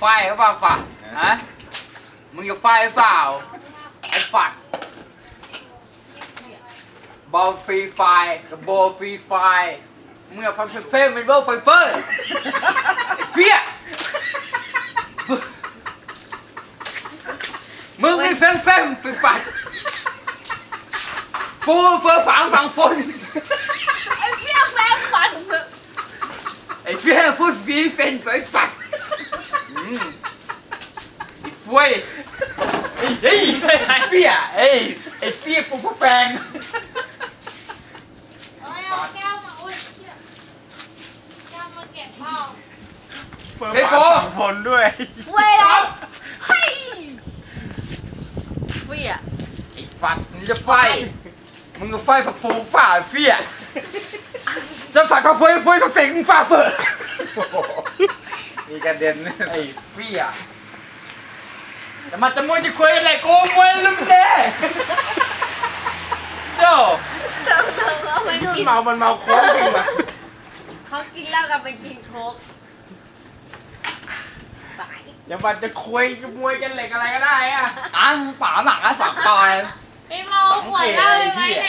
ไฟหรือเปล่าฝักฮะ มึงจะไฟหรือเปล่า ไอ้ฝักบอลฟรีไฟกับบอลฟรีไฟมึงอยากฟังเพลงเป็นเวอร์ไฟเฟอร์ไอ้เฟี้ยมึงมีแฟนแฟนฟรีไฟฟูเฟอร์ฝังฝังฝนไอ้เพี้ยแฟนฟันไอ้เฟี้ยพูดฟรีเป็นไฟฝัก อืมไอ้ฟวยไอ้เฮ้ยไอ้เฟี้ยเอ้ยไอ้เฟี้ยปูพะแปงเอ้ยเอาแก้วมาอุ้ยเชี่ยแก้วมาเก็บเปล่าเฟิร์มฝังผลด้วยเว้ยเหรอเฮ้ยเฟี้ยไอ้ฝักมึงจะไฟมึงจะไฟฝักฟูฝ่าเฟี้ยจะฝักก็เฟยเฟยก็เฟงมึงฝ่าเฟอ มีกระเด็นไอ้ฟี้ยแต่มาจะมวยจะคุยอะไรโกงมวยลุ้มเด้เจ้าเจ้าเราเอาไปกินเมา มันเมาโค้งจริงปะเขากินเหล้ากันไปกินโค้กเดี๋ยวมันจะคุยจะมวยกันเหล็กอะไรก็ได้อะอะป่าหนักอะสากปอยไอ้โมขวเหล้าไปไหน